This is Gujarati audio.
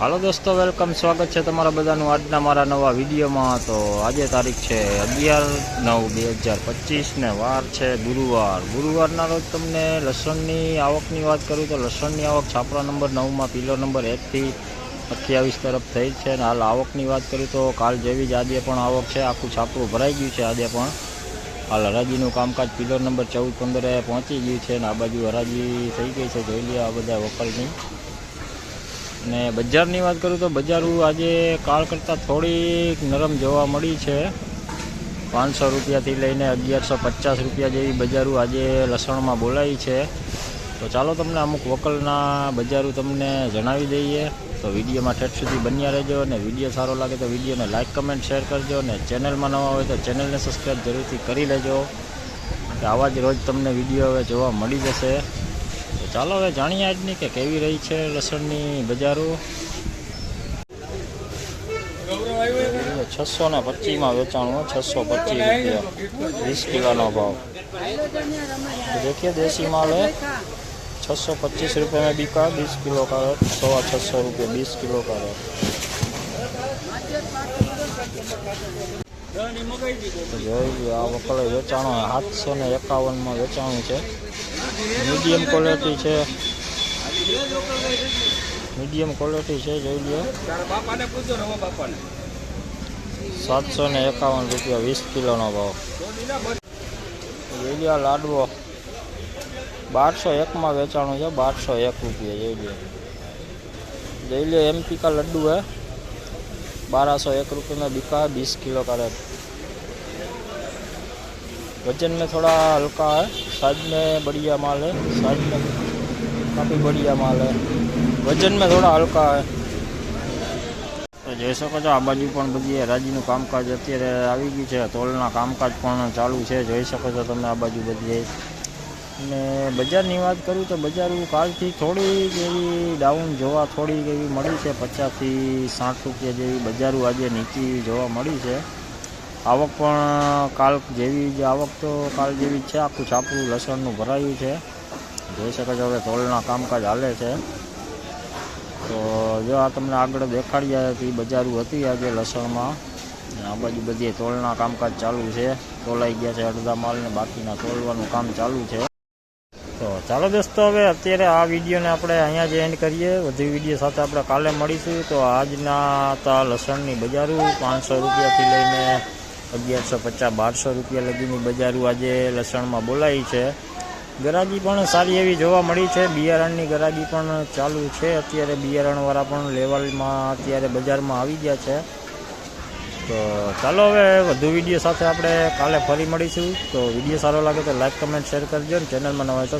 હાલો દોસ્તો, વેલકમ, સ્વાગત છે તમારા બધાનું આજના મારા નવા વિડીયોમાં. તો આજે તારીખ છે અગિયાર નવ બે હજાર પચીસને વાર છે ગુરુવાર. ગુરુવારના રોજ તમને લસણની આવકની વાત કરું તો લસણની આવક છાપરા નંબર નવમાં, પિલો નંબર એકથી અઠ્યાવીસ તરફ થઈ છે અને હાલ આવકની વાત કરું તો કાલ જેવી જ આજે પણ આવક છે. આખું છાપરું ભરાઈ ગયું છે આજે પણ. હાલ હરાજીનું કામકાજ પિલર નંબર ચૌદ પંદરે પહોંચી ગયું છે અને આ બાજુ હરાજી થઈ ગઈ છે. જોઈ લે આ બધા વકલની ને બજારની વાત કરું તો બજારું આજે કાળ કરતાં થોડીક નરમ જોવા મળી છે. પાંચસો રૂપિયાથી લઈને અગિયારસો પચાસ રૂપિયા જેવી બજારું આજે લસણમાં બોલાઈ છે. તો ચાલો તમને અમુક વકલના બજારું તમને જણાવી દઈએ. તો વિડીયોમાં ઠેઠ સુધી બન્યા રહેજો અને વીડિયો સારો લાગે તો વિડીયોને લાઇક કમેન્ટ, શેર કરજો અને ચેનલમાં નવા હોય તો ચેનલને સબસ્ક્રાઈબ જરૂરથી કરી લેજો. કે આવા જ રોજ તમને વીડિયો હવે જોવા મળી જશે. તો ચાલો હવે જાણીએ આજની કે કેવી રહી છે લસણની બજારો છસો ને પચીસમાં વેચાણું છસો પચીસ રૂપિયા વીસ કિલોનો ભાવ तो देखिए देसी माल है छः सौ पच्चीस रुपये में बिका बीस किलो का है सवा छः सौ रुपये बीस किलो का है તો જોઈ લો આ વકલે વેચાણો સાતસો ને એકાવનમાં વેચાણું છે મીડિયમ ક્વોલિટી છે મીડિયમ ક્વોલિટી છે જોઈ લો સાતસો ને એકાવન રૂપિયા વીસ કિલોનો ભાવ જોઈ લો આ લાડવો બારસો એકમાં વેચાણું છે બારસો એક રૂપિયા જોઈ લો જોઈ लो एमपी का लड्डू है बारह सौ एक रुपये में बिका है बीस किलो का रेट वजन में थोड़ा हल्का है साइज में बढ़िया माल है साइज में काफ़ी बढ़िया माल है वजन में थोड़ा हल्का है તો જોઈ શકો છો આ બાજુ પણ બધી હરાજીનું કામકાજ અત્યારે આવી ગયું છે તોલના કામકાજ પણ ચાલુ છે જોઈ શકો છો તમે આ બાજુ બધી અને બજારની વાત કરું તો બજારું કાલથી થોડીક એવી ડાઉન જોવા થોડીક એવી મળી છે પચાસથી સાઠ રૂપિયા જેવી બજારું આજે નીચી જોવા મળી છે આવક પણ કાલ જેવી જ આવક તો કાલ જેવી જ છે. આખું છાપરું, લસણનું ભરાયું છે. જોઈ શકો છો હવે તોલના કામકાજ હાલે છે. તો જો આ તમને આગળ દેખાડ્યા હતી બજારું હતી આજે લસણમાં. આ બાજુ બધી તોલના કામકાજ ચાલુ છે. તોલાઈ ગયા છે અડધા માલને બાકીના તોલવાનું કામ ચાલુ છે. તો ચાલો દોસ્તો, હવે અત્યારે આ વિડીયોને આપણે અહીંયા જ એન્ડ કરીએ. વધુ વીડિયો સાથે આપણે કાલે મળીશું. તો આજના હતા લસણની બજારું પાંચસો રૂપિયાથી લઈને અગિયારસો પચાસ, બારસો રૂપિયા લગીની બજારું આજે લસણમાં બોલાઈ છે. ગરાગી પણ સારી એવી જોવા મળી છે. બિયારણની ગરાગી પણ ચાલુ છે. અત્યારે બિયારણવાળા પણ લેવલમાં અત્યારે બજારમાં આવી ગયા છે. તો ચાલો હવે વધુ વીડિયો સાથે આપણે કાલે ફરી મળીશું. તો વીડિયો સારો લાગે તો લાઈક, કમેન્ટ, શેર કરજો ને ચેનલમાં નવા તો